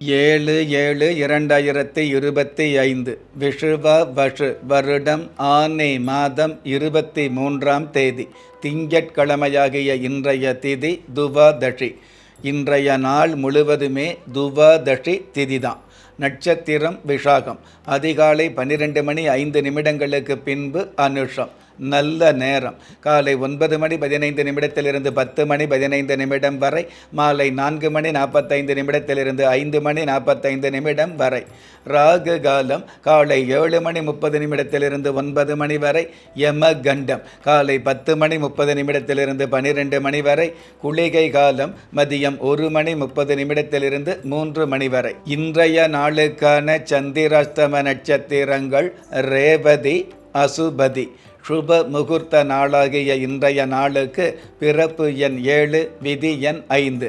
ஏழு ஏழு இரண்டாயிரத்தி இருபத்தி ஐந்து விஷுவ வஷு வருடம் ஆனே மாதம் இருபத்தி மூன்றாம் தேதி திங்கட்கிழமையாகிய இன்றைய திதி துவாதஷி இன்றைய நாள் முழுவதுமே துவாதஷி திதி தான் நட்சத்திரம் விஷாகம் அதிகாலை பன்னிரெண்டு மணி ஐந்து நிமிடங்களுக்கு பின்பு அனுஷம். நல்ல நேரம். காலை ஒன்பது மணி பதினைந்து நிமிடத்திலிருந்து பத்து மணி பதினைந்து நிமிடம் வரை மாலை நான்கு மணி நாற்பத்தைந்து நிமிடத்திலிருந்து ஐந்து மணி நாற்பத்தைந்து நிமிடம் வரை. ராகு காலம் காலை ஏழு மணி முப்பது நிமிடத்திலிருந்து ஒன்பது மணி வரை யம கண்டம் காலை பத்து மணி முப்பது நிமிடத்திலிருந்து பனிரெண்டு மணி வரை குளிகை காலம் மதியம் ஒரு மணி முப்பது நிமிடத்திலிருந்து மூன்று மணி வரை. இன்றைய நாளுக்கான சந்திராஷ்டம நட்சத்திரங்கள் ரேவதி அசுபதி. சுப முகூர்த்த நாளாகிய இன்றைய நாளுக்கு பிறப்பு எண் ஏழு விதி எண் ஐந்து.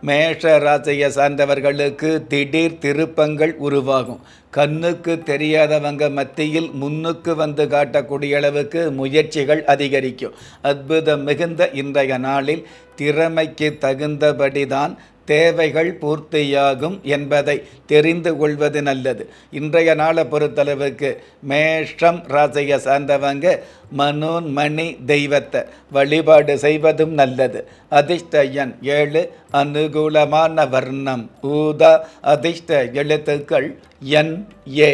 மேஷ ராசியை சார்ந்தவர்களுக்கு திடீர் திருப்பங்கள் உருவாகும். கண்ணுக்கு தெரியாதவங்க மத்தியில் முன்னுக்கு வந்து காட்டக்கூடிய அளவுக்கு முயற்சிகள் அதிகரிக்கும். அற்புதம் மிகுந்த இன்றைய நாளில் திறமைக்கு தகுந்தபடிதான் தேவைகள் பூர்த்தியாகும் என்பதை தெரிந்து கொள்வது நல்லது. இன்றைய நாளை பொறுத்தளவுக்கு மேஷம் ராசியை சார்ந்தவங்க மனோன் மணி தெய்வத்தை வழிபாடு செய்வதும் நல்லது. அதிர்ஷ்ட எண் ஏழு அனுகூலமான வர்ணம். ஊதா அதிர்ஷ்ட எழுத்துக்கள் என் ஏ.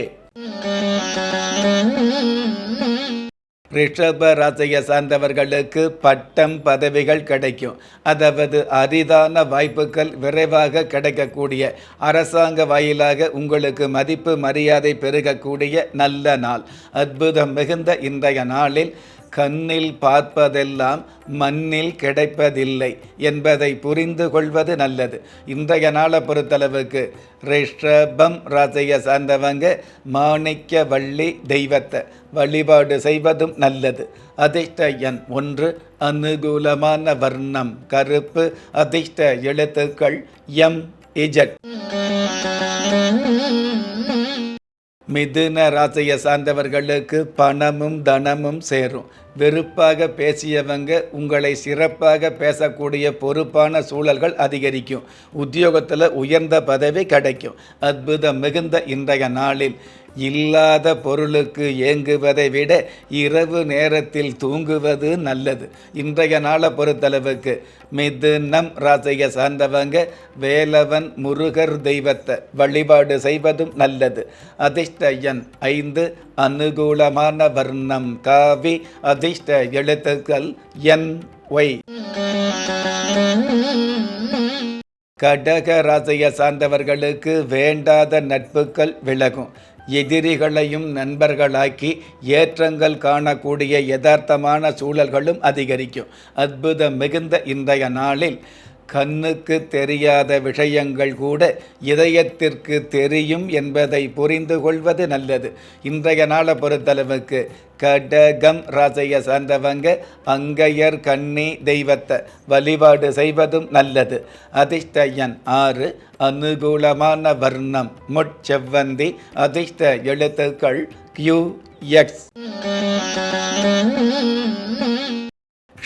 ரிஷப ராசியை சார்ந்தவர்களுக்கு பட்டம் பதவிகள் கிடைக்கும். அதாவது அரிதான வாய்ப்புகள் விரைவாக கிடைக்கக்கூடிய அரசாங்க வாயிலாக உங்களுக்கு மதிப்பு மரியாதை பெருகக்கூடிய நல்ல நாள். அற்புதம் மிகுந்த இன்றைய நாளில் கண்ணில் பார்ப்பதெல்லாம் மண்ணில் கிடைப்பதில்லை என்பதை புரிந்து கொள்வது நல்லது. இன்றைய நாளை பொறுத்தளவுக்கு ரிஷபம் ராசியை சார்ந்தவங்க மாணிக்க வள்ளி தெய்வத்தை வழிபாடு செய்வதும் நல்லது. அதிர்ஷ்ட எண் ஒன்று அனுகூலமான வர்ணம் கருப்பு அதிர்ஷ்ட எழுத்துக்கள் எம் இஜட் மிதுன ராசியை சார்ந்தவர்களுக்கு பணமும் தனமும் சேரும். வெறுப்பாக பேசியவங்க உங்களை சிறப்பாக பேசக்கூடிய பொறுப்பான சூழல்கள் அதிகரிக்கும். உத்தியோகத்தில் உயர்ந்த பதவி கிடைக்கும். அற்புதம் மிகுந்த இன்றைய நாளில். இல்லாத பொருளுக்கு ஏங்குவதை விட இரவு நேரத்தில் தூங்குவது நல்லது. இன்றைய நாளை பொறுத்தளவுக்கு மிதுனம் ராசியை சார்ந்தவங்க வேலவன் முருகர் தெய்வத்தை வழிபாடு செய்வதும் நல்லது. அதிர்ஷ்ட எண் ஐந்து அனுகூலமான வர்ணம் காவி அதிர்ஷ்ட எழுத்துக்கள் என் ஒய். கடக ராசியை சார்ந்தவர்களுக்கு வேண்டாத நட்புகள் விலகும். எதிரிகளையும் நண்பர்களாக்கி ஏற்றங்கள் காணக்கூடிய யதார்த்தமான சூழல்களும் அதிகரிக்கும். அற்புதம் மிகுந்த இன்றைய நாளில் கண்ணுக்கு தெரியாத விஷயங்கள் கூட இதயத்திற்கு தெரியும் என்பதை புரிந்து கொள்வது நல்லது. இன்றைய நாளை பொறுத்தளவுக்கு கடகம் ராசைய சார்ந்தவங்க அங்கையர் கன்னி தெய்வத்தை வழிபாடு செய்வதும் நல்லது. அதிர்ஷ்ட எண் ஆறு அனுகூலமான வர்ணம் முட்செவ்வந்தி அதிர்ஷ்ட எழுத்துக்கள் கியூ எக்ஸ்.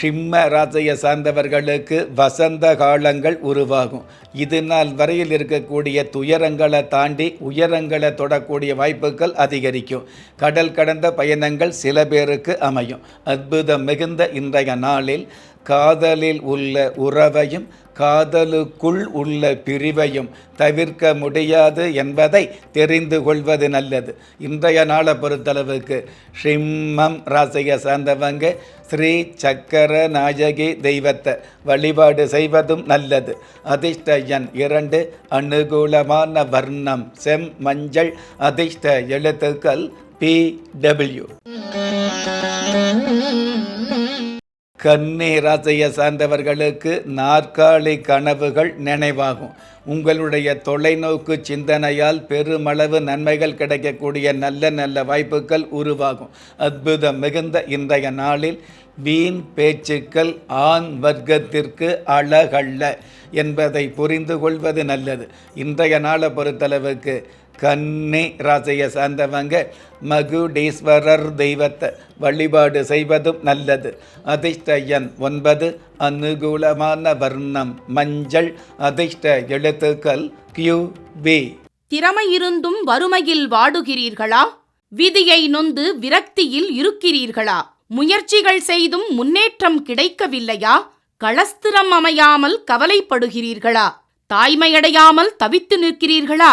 சிம்ம ராசியை சார்ந்தவர்களுக்கு வசந்த காலங்கள் உருவாகும். இது நாள் வரையில் இருக்கக்கூடிய துயரங்களை தாண்டி உயரங்களை தொடக்கூடிய வாய்ப்புகள் அதிகரிக்கும். கடல் கடந்த பயணங்கள் சில பேருக்கு அமையும். அற்புதம் மிகுந்த இன்றைய நாளில் காதலில் உள்ள உறவையும் காதலுக்குள் உள்ள பிரிவையும் தவிர்க்க முடியாது என்பதை தெரிந்து கொள்வது நல்லது. இன்றைய நாளை பொறுத்தளவுக்கு சிம்மம் ராசியை சார்ந்தவங்க ஸ்ரீ சக்கர நாயகி தெய்வத்தை வழிபாடு செய்வதும் நல்லது. அதிர்ஷ்ட எண் இரண்டு அனுகூலமான வர்ணம் செம் மஞ்சள் அதிர்ஷ்ட எழுத்துக்கள் பி டபிள்யூ. கன்னி ராசியை சார்ந்தவர்களுக்கு நாற்காலி கனவுகள் நினைவாகும். உங்களுடைய தொலைநோக்கு சிந்தனையால் பெருமளவு நன்மைகள் கிடைக்கக்கூடிய நல்ல நல்ல வாய்ப்புகள் உருவாகும். அற்புதம் மிகுந்த இன்றைய நாளில் வீண் பேச்சுக்கள் ஆண் வர்க்கத்திற்கு அழகல்ல என்பதை புரிந்து கொள்வது நல்லது. இன்றைய நாளை பொறுத்தளவுக்கு கன்னி ராசியை சார்ந்தவங்க மகுடீஸ்வரர் தெய்வத்தை வழிபாடு செய்வதும் நல்லது. அதிர்ஷ்டயன் ஒன்பது அனுகூலமான வர்ணம் மஞ்சள். அதிர்ஷ்ட எழுத்துக்கள் கியூ பி திறமையிருந்தும் வறுமையில் வாடுகிறீர்களா? விதியை நொந்து விரக்தியில் இருக்கிறீர்களா? முயற்சிகள் செய்தும் முன்னேற்றம் கிடைக்கவில்லையா? களஸ்திரம் அமையாமல் கவலைப்படுகிறீர்களா? தாய்மையடையாமல் தவித்து நிற்கிறீர்களா?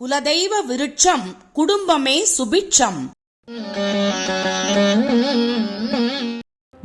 குலதெய்வ விருட்சம் குடும்பமே சுபிட்சம்.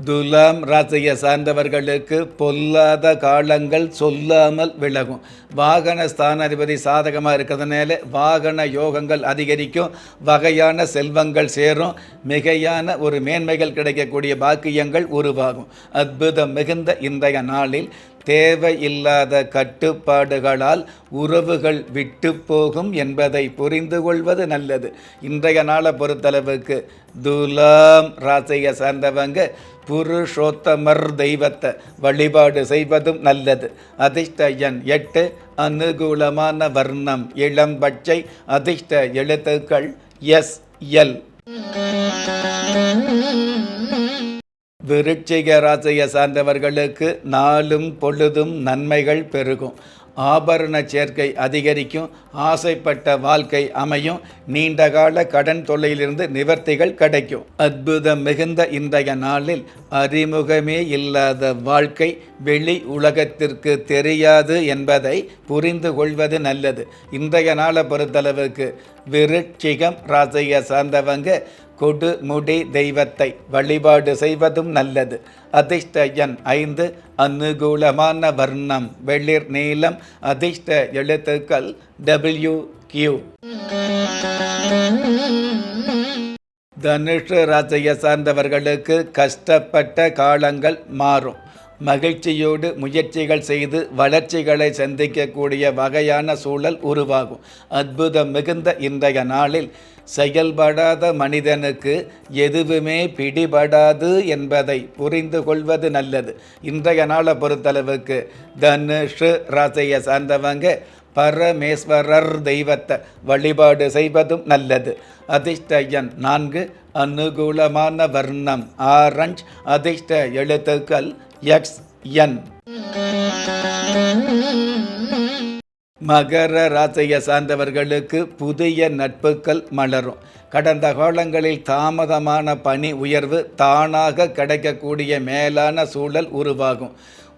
துலாம் ராசியை சார்ந்தவர்களுக்கு பொல்லாத காலங்கள் சொல்லாமல் விலகும். வாகன ஸ்தானாதிபதி சாதகமாக இருக்கிறதுனால வாகன யோகங்கள் அதிகரிக்கும். வகையான செல்வங்கள் சேரும். மிகையான ஒரு மேன்மைகள் கிடைக்கக்கூடிய பாக்கியங்கள் உருவாகும். அற்புதம் மிகுந்த இன்றைய நாளில் தேவையில்லாத கட்டுப்பாடுகளால் உறவுகள் விட்டு போகும் என்பதை புரிந்து கொள்வது நல்லது. இன்றைய நாளை பொறுத்தளவுக்கு துலாம் ராசியை சார்ந்தவங்க புருஷோத்தமர் தெய்வத்தை வழிபாடு செய்வதும் நல்லது. அதிர்ஷ்ட எண் எட்டு அனுகூலமான வர்ணம் இளம் பச்சை அதிர்ஷ்ட எழுத்துக்கள் எஸ் எல். விருட்சிக ராசியை சார்ந்தவர்களுக்கு நாளும் பொழுதும் நன்மைகள் பெருகும். ஆபரண சேர்க்கை அதிகரிக்கும் ஆசைப்பட்ட வாழ்க்கை அமையும் நீண்டகால கடன் தொல்லையிலிருந்து நிவர்த்திகள் கிடைக்கும். அற்புதம் மிகுந்த இன்றைய நாளில் அறிமுகமே இல்லாத வாழ்க்கை வெளி உலகத்திற்கு தெரியாது என்பதை புரிந்து கொள்வது நல்லது. இன்றைய நாளை பொறுத்தளவுக்கு விருட்சிகம் ராசியை சார்ந்தவங்க கொடுமுடி தெய்வத்தை வழிபாடு செய்வதும் நல்லது. அதிர்ஷ்ட எண் ஐந்து அனுகூலமான வர்ணம் வெளிர் நீளம் அதிர்ஷ்ட எழுத்துக்கள் டபிள்யூ கியூ தனுஷ் ராசியை சார்ந்தவர்களுக்கு கஷ்டப்பட்ட காலங்கள் மாறும். மகிழ்ச்சியோடு முயற்சிகள் செய்து வளர்ச்சிகளை சந்திக்கக்கூடிய வகையான சூழல் உருவாகும். அற்புதம் மிகுந்த இன்றைய நாளில் செயல்படாத மனிதனுக்கு எதுவுமே பிடிபடாது என்பதை புரிந்து கொள்வது நல்லது. இன்றைய நாளை பொறுத்தளவுக்கு தனுஷு ராசியை சார்ந்தவங்க பரமேஸ்வரர் தெய்வத்தை வழிபாடு செய்வதும் நல்லது. அதிர்ஷ்ட எண் நான்கு அனுகூலமான வர்ணம் ஆரஞ்ச். அதிர்ஷ்ட எழுத்துக்கள் எக்ஸ் என் மகர ராசியை சார்ந்தவர்களுக்கு புதிய நட்புகள் மலரும். கடந்த காலங்களில் தாமதமான பணி உயர்வு தானாக கிடைக்கக்கூடிய மேலான சூழல் உருவாகும்.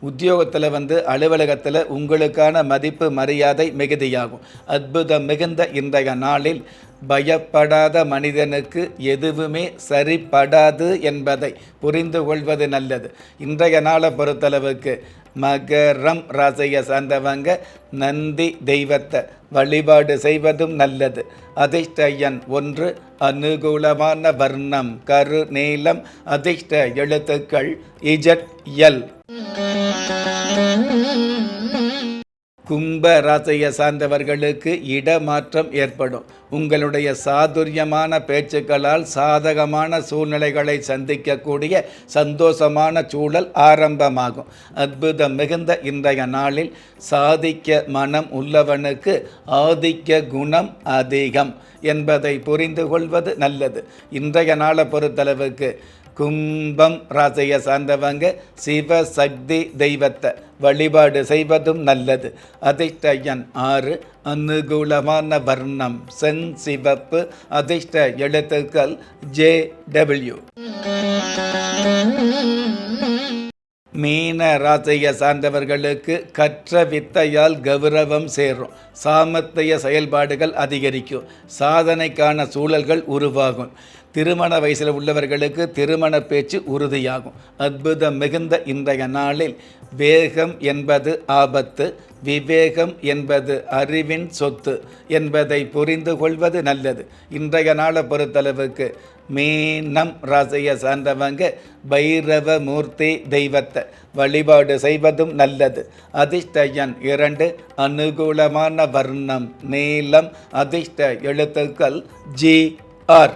உத்தியோகத்தில் வந்து அலுவலகத்தில் உங்களுக்கான மதிப்பு மரியாதை மிகுதியாகும். அற்புதம் மிகுந்த இன்றைய நாளில் பயப்படாத மனிதனுக்கு எதுவுமே சரிப்படாது என்பதை புரிந்து கொள்வது நல்லது. இன்றைய நாளை பொறுத்தளவுக்கு மகரம் ராசியை சார்ந்தவங்க நந்தி தெய்வத்தை வழிபாடு செய்வதும் நல்லது. அதிர்ஷ்ட எண் ஒன்று அனுகூலமான வர்ணம் கரு நீளம் அதிர்ஷ்ட எழுத்துக்கள் இஜட் எல். கும்ப ராசியை சார்ந்தவர்களுக்கு இடமாற்றம் ஏற்படும். உங்களுடைய சாதுரியமான பேச்சுக்களால் சாதகமான சூழ்நிலைகளை சந்திக்கக்கூடிய சந்தோஷமான சூழல் ஆரம்பமாகும். அற்புதம் மிகுந்த இன்றைய நாளில் சாதிக்க மனம் உள்ளவனுக்கு ஆதிக்க குணம் அதிகம் என்பதை புரிந்து கொள்வது நல்லது. இன்றைய நாளை பொறுத்தளவுக்கு கும்பம் ராசியை சார்ந்தவங்க சிவசக்தி தெய்வத்தை வழிபாடு செய்வதும் நல்லது. அதிர்ஷ்ட எண் ஆறு அனுகூலமான வர்ணம் சென் சிவப்பு அதிர்ஷ்ட எழுத்துக்கள் ஜே டபிள்யூ. மீன ராசியை சார்ந்தவர்களுக்கு கற்ற வித்தையால் கௌரவம் சேரும் சாமர்த்திய செயல்பாடுகள் அதிகரிக்கும். சாதனைக்கான சூழல்கள் உருவாகும். திருமண வயசில் உள்ளவர்களுக்கு திருமண பேச்சு உறுதியாகும். அற்புதம் மிகுந்த இன்றைய நாளில் வேகம் என்பது ஆபத்து விவேகம் என்பது அறிவின் சொத்து என்பதை புரிந்து கொள்வது நல்லது. இன்றைய நாளை பொறுத்தளவுக்கு மீனம் ராசியை சார்ந்தவங்க பைரவ மூர்த்தி தெய்வத்தை வழிபாடு செய்வதும் நல்லது. அதிர்ஷ்ட எண் இரண்டு அனுகூலமான வர்ணம் நீளம் அதிர்ஷ்ட எழுத்துக்கள் ஜி ஆர்.